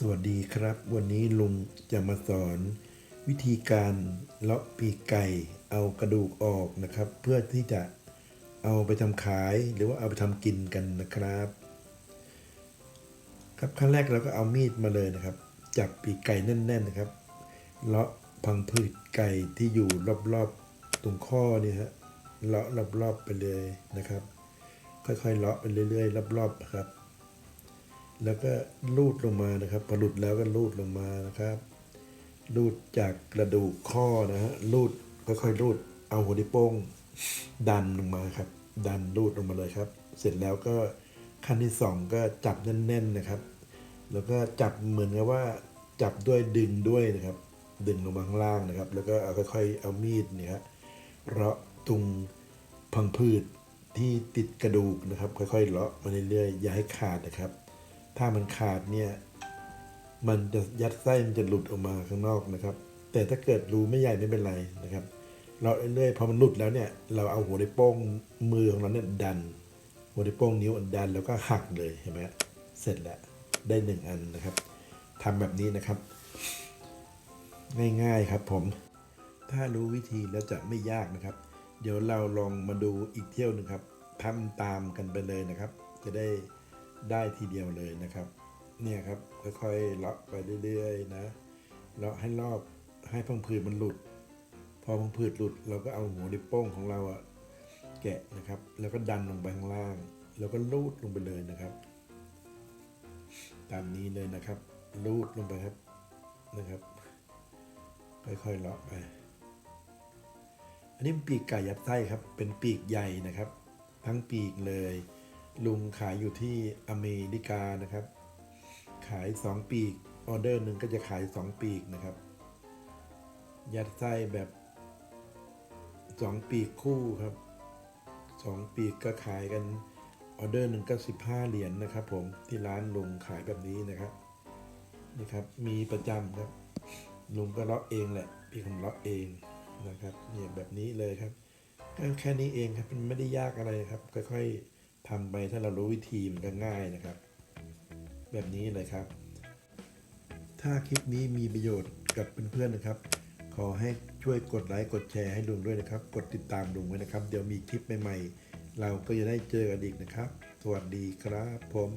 สวัสดีครับ วันนี้ลุงจะมาสอน วิธีการเลาะปีกไก่เอากระดูกออกนะครับ เพื่อที่จะเอาไปทำขายหรือว่าเอาไปทำกินกันนะครับ ครับขั้นแรกเราก็เอามีดมาเลยนะครับ จับปีกไก่แน่น ๆนะครับเลาะพังผืดไก่ที่อยู่รอบๆตรงข้อเนี่ยฮะเลาะรอบๆไปเลยนะครับ ค่อยๆเลาะไปเรื่อยๆรอบๆครับ แล้วก็ลูดลงมานะครับพอหลุดแล้วก็ลูดลงมานะครับลูดจากกระดูกข้อนะฮะลูดค่อยๆลูดเอาหัวนิ้วโป้งดันลงมาครับ ดันลูดลงมาเลยครับ เสร็จแล้วก็ขั้นที่สองก็จับแน่นๆนะครับ แล้วก็จับเหมือนกับว่าจับด้วยดึงด้วยนะครับ ดึงลงมาข้างล่างนะครับ แล้วก็เอาค่อยๆเอามีดเนี่ยฮะเราะตรงพังพืชที่ติดกระดูกนะครับ ค่อยๆเลาะมาเรื่อยๆอย่าให้ขาดนะครับ ถ้ามันขาดเนี่ย มันจะยัดไส้มันจะหลุดออกมาข้างนอกนะครับ แต่ถ้าเกิดรูไม่ใหญ่ไม่เป็นไรนะครับ เราเรื่อยๆพอมันหลุดแล้วเนี่ย เราเอาหัวในโป้งมือของเราเนี่ยดัน หัวในโป้งนิ้วอันดันแล้วก็หักเลยเห็นไหมเสร็จแล้วได้หนึ่งอันนะครับทำแบบนี้นะครับ ง่ายๆครับผม ถ้ารู้วิธีแล้วจะไม่ยากนะครับ เดี๋ยวเราลองมาดูอีกเที่ยวหนึ่งครับทำตามกันไปเลยนะครับ จะได้ ได้ทีเดียวเลยนะครับ เนี่ยครับค่อยๆเลาะไปเรื่อยๆนะเลาะให้รอบให้พังผืดมันหลุด พอพังผืดหลุด เราก็เอาหัวนิ้วโป้งของเราอะแกะนะครับ แล้วก็ดันลงไปข้างล่าง แล้วก็ลูดลงไปเลยนะครับ ตามนี้เลยนะครับ ลูดลงไปครับนะครับ ค่อยๆเลาะไป อันนี้ปีกไก่ยัดไส้ครับ เป็นปีกใหญ่นะครับ ทั้งปีกเลย ลุงขายอยู่ที่อเมริกานะครับ ขาย 2 ปีกออเดอร์หนึ่งก็จะขาย 2 ปีกนะครับ ยัดไส้แบบ 2 ปีกคู่ครับ 2 ปีกก็ขายกันออเดอร์หนึ่งก็15 เหรียญนนะครับ ผมที่ร้านลุงขายแบบนี้นะครับนี่ครับมีประจำครับ ลุงก็เลาะเองแหละพี่ผมเลาะเองนะครับเนี่ยแบบนี้เลยครับก็แค่นี้เองครับมันไม่ได้ยากอะไรครับค่อยๆ ทำไปถ้าเรารู้วิธีมันก็ง่ายนะครับ แบบนี้เลยครับ ถ้าคลิปนี้มีประโยชน์กับเพื่อนๆนะครับ ขอให้ช่วยกดไลค์กดแชร์ให้ลุงด้วยนะครับ กดติดตามลุงไว้นะครับ เดี๋ยวมีคลิปใหม่ๆ เราก็จะได้เจอกันอีกนะครับ สวัสดีครับผม